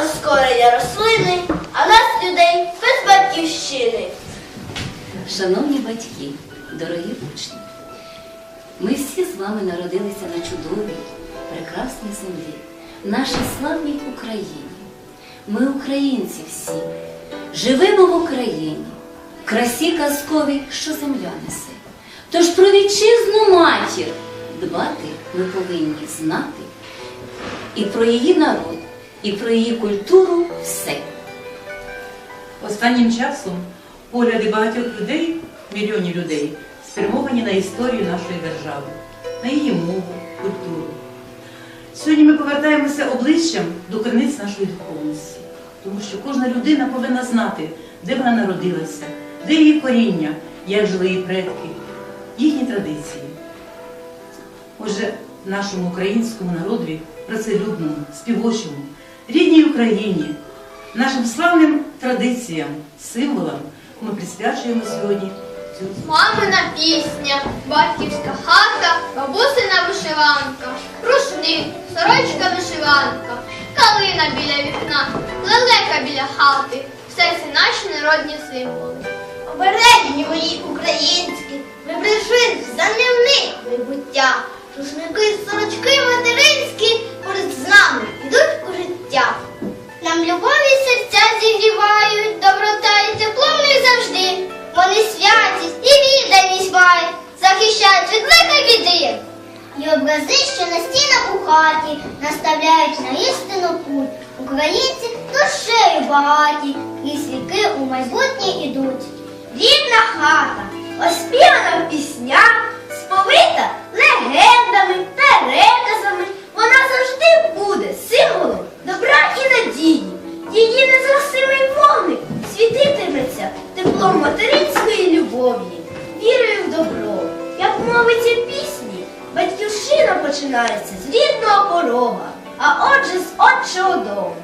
прискорення рослини, а нас людей без батьківщини. Шановні батьки, дорогі учні, ми всі з вами народилися на чудовій, прекрасній землі, нашій славній Україні. Ми українці всі, живемо в Україні, в красі казковій, що земля несе. Тож про вітчизну матір дбати ми повинні знати і про її народ, і про її культуру все. Останнім часом погляди багатьох людей, мільйонів людей, спрямовані на історію нашої держави, на її мову, культуру. Сьогодні ми повертаємося обличчям до криниць нашої духовності, тому що кожна людина повинна знати, де вона народилася, де її коріння, як жили її предки, їхні традиції. Отже, нашому українському народові, працелюбному, співочому, рідній Україні, нашим славним традиціям, символам ми присвячуємо сьогодні цю Мамина пісня, батьківська хата, бабусина вишиванка, рушник, сорочка вишиванка, калина біля вікна, лелека біля хати. Все це наші народні символи. Обережні мої українські, ми прийшли образи, що на стінах у хаті, наставляють на істину путь. Українці душею багаті, крізь віки у майбутнє ідуть. Рідна хата, оспівана в піснях, сповита легендами, переказами, вона завжди буде символом добра і надії. Її незгасимий вогник світитиметься теплом материнської любові, вірою в добро. Як мовиться пісні, батьківщина починається з рідного порога, а отже з отчого дому.